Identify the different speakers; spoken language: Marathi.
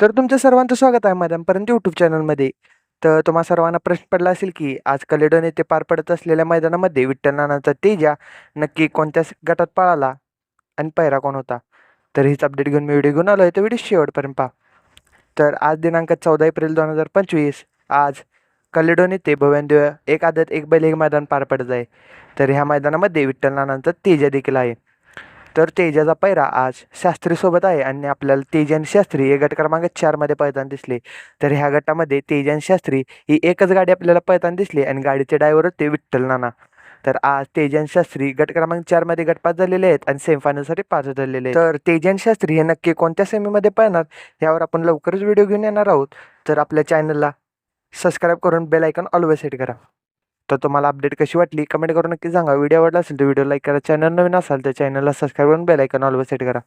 Speaker 1: तर तुमचं सर्वांचं स्वागत आहे मैदानपर्यंत यूट्यूब चॅनलमध्ये तर तुम्हा सर्वांना प्रश्न पडला असेल की आज कलेडोन येथे पार पडत असलेल्या मैदानामध्ये विठ्ठल नानांचा तेजा नक्की कोणत्या गटात पळाला आणि पैरा कोण होता? तर हीच अपडेट घेऊन मी व्हिडिओ घेऊन आलो आहे तर व्हिडिओ शेवटपर्यंत पहा. तर आज दिनांक चौदा एप्रिल दोन हजार पंचवीस. आज कलेडोन येथे भव्यान एक आदत एक बैल एक मैदान पार पडत आहे. तर ह्या मैदानामध्ये विठ्ठल नानांचा तेजा देखील आहे. तर तेजाचा पैरा आज शास्त्रीसोबत आहे आणि आपल्याला तेज आणि शास्त्री हे गट क्रमांक चारमध्ये पळताना दिसले. तर ह्या गटामध्ये तेज आणि शास्त्री ही एकच गाडी आपल्याला पळताना दिसली आणि गाडीचे ड्रायव्हर होते विठ्ठल नाना. तर आज तेजन शास्त्री गट क्रमांक चारमध्ये गटपास झालेले आहेत आणि सेमीफायनलसाठी पास झालेले आहेत. तर तेजन शास्त्री हे नक्की कोणत्या सेमीमध्ये पळणार यावर आपण लवकरच व्हिडिओ घेऊन येणार आहोत. तर आपल्या चॅनलला सबस्क्राईब करून बेल आयकॉन ऑलवेज सेट करा. तर तुम्हाला अपडेट कशी वाटली? कमेंट करून नक्की सांगा. व्हिडिओ आवडला असेल तर व्हिडिओ लाईक करा. चॅनल नवीन असाल तर चॅनलला सबस्क्राईब करून बेलायकन ऑलवर सेट करा.